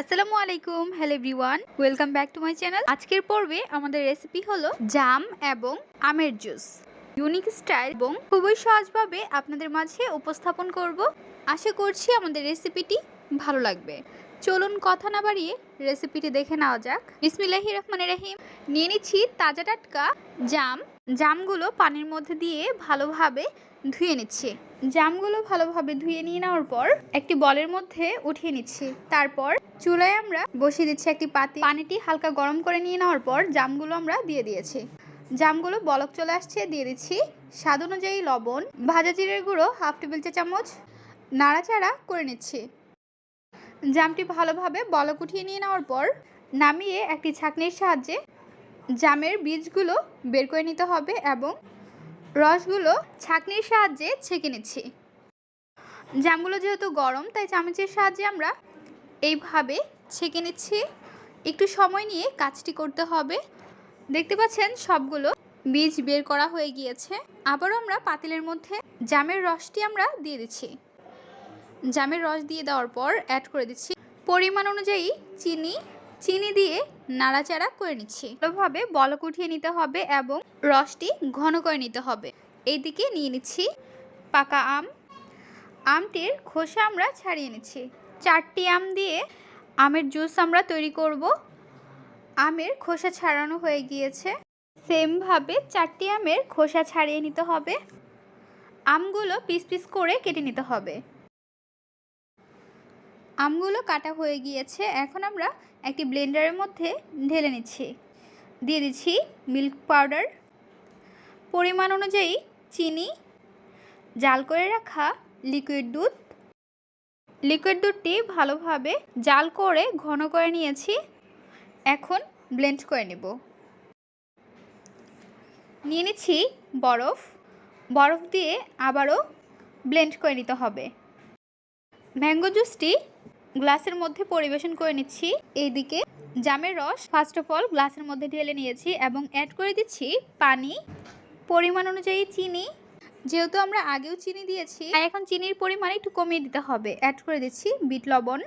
আসসালামু আলাইকুম hello everyone welcome back to my channel আজকের পর্বে আমাদের রেসিপি হলো জাম এবং আমের জুস ইউনিক স্টাইল এবং খুবই সহজভাবে আপনাদের মাঝে উপস্থাপন করব। আশা করছি আমাদের রেসিপিটি ভালো লাগবে। চলুন কথা না বাড়িয়ে রেসিপিটি দেখে নেওয়া যাক। বিসমিল্লাহি রহমান রহিম। নিয়ে নিচ্ছি তাজা টাটকা জাম জামগুলো পানির মধ্যে দিয়ে ভালোভাবে ধুয়ে নিচ্ছি। জামগুলো ভালোভাবে ধুয়ে নিয়ে নেওয়ার পর একটি বলের মধ্যে উঠিয়ে নিচ্ছি। তারপর চুলায় আমরা বসিয়ে দিচ্ছি একটি পাতি। পানিটি হালকা গরম করে নিয়ে নেওয়ার পর জামগুলো আমরা দিয়ে দিয়েছি। জামগুলো বলক চলে আসছে, দিয়ে দিচ্ছি স্বাদ অনুযায়ী লবণ, ভাজা জিরের গুঁড়ো, হাফ টেবিল চা চামচ নাড়াচাড়া করে নিচ্ছি। জামটি ভালোভাবে বলক উঠিয়ে নিয়ে নেওয়ার পর নামিয়ে একটি ছাঁকনির সাহায্যে জামের বীজগুলো বের করে নিতে হবে এবং রসগুলো ছাঁকনির সাহায্যে ছেঁকে নিচ্ছি। জামগুলো যেহেতু গরম, তাই চামচের সাহায্যে আমরা এইভাবে ছেঁকে নিচ্ছি। একটু সময় নিয়ে কাজটি করতে হবে। দেখতে পাচ্ছেন সবগুলো বীজ বের করা হয়ে গিয়েছে। আবারও আমরা পাতিলের মধ্যে জামের রসটি আমরা দিয়ে দিচ্ছি। জামের রস দিয়ে দেওয়ার পর অ্যাড করে দিচ্ছি। পরিমাণ অনুযায়ী চিনি চিনি দিয়ে নাড়াচাড়া করে নিচ্ছি। ভালোভাবে বলক উঠিয়ে নিতে হবে এবং রসটি ঘন করে নিতে হবে। এইদিকে নিয়ে নিচ্ছি পাকা আম। আমটির খোসা আমরা ছাড়িয়ে নিচ্ছি। চারটি আম দিয়ে আমের জুস আমরা তৈরি করব। আমের খোসা ছাড়ানো হয়ে গিয়েছে। সেমভাবে চারটি আমের খোসা ছাড়িয়ে নিতে হবে। আমগুলো পিস পিস করে কেটে নিতে হবে। আমগুলো কাটা হয়ে গিয়েছে। এখন আমরা একটি ব্লেন্ডারের মধ্যে ঢেলে নিচ্ছি। দিয়ে দিচ্ছি মিল্ক পাউডার। পরিমাণ অনুযায়ী চিনি। জাল করে রাখা লিকুইড দুধ। লিকুইড দুধটি ভালোভাবে জাল করে ঘন করে নিয়েছি। এখন ব্লেন্ড করে নেব। নিয়ে নিচ্ছি বরফ। বরফ দিয়ে আবারও ব্লেন্ড করে নিতে হবে। ম্যাঙ্গো জুসটি গ্লাসের মধ্যে পরিবেশন করে নিচ্ছি। এইদিকে জামের রস ফার্স্ট অফ অল গ্লাসের মধ্যে ঢেলে নিয়েছি এবং অ্যাড করে দিচ্ছি পানি, পরিমাণ অনুযায়ী চিনি। যেহেতু আমরা আগেও চিনি দিয়েছি, তাই এখন চিনির পরিমাণ একটু কমিয়ে দিতে হবে। অ্যাড করে দিচ্ছি বিট লবণ।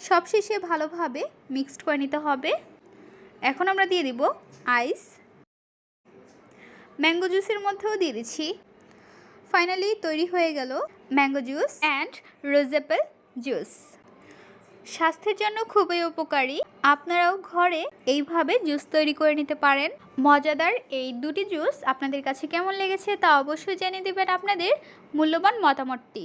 সবশেষে ভালোভাবে মিক্সড করে নিতে হবে। এখন আমরা দিয়ে দিব আইস ম্যাঙ্গো জুসের মধ্যেও দিয়ে দিচ্ছি ফাইনালি তৈরি হয়ে গেল mango juice and rose apple juice স্বাস্থ্যের জন্য খুবই উপকারী। আপনারাও ঘরে এইভাবে জুস তৈরি করে নিতে পারেন। মজাদার এই দুটি জুস আপনাদের কাছে কেমন লেগেছে তা অবশ্যই জানিয়ে দেবেন আপনাদের মূল্যবান মতামতটি।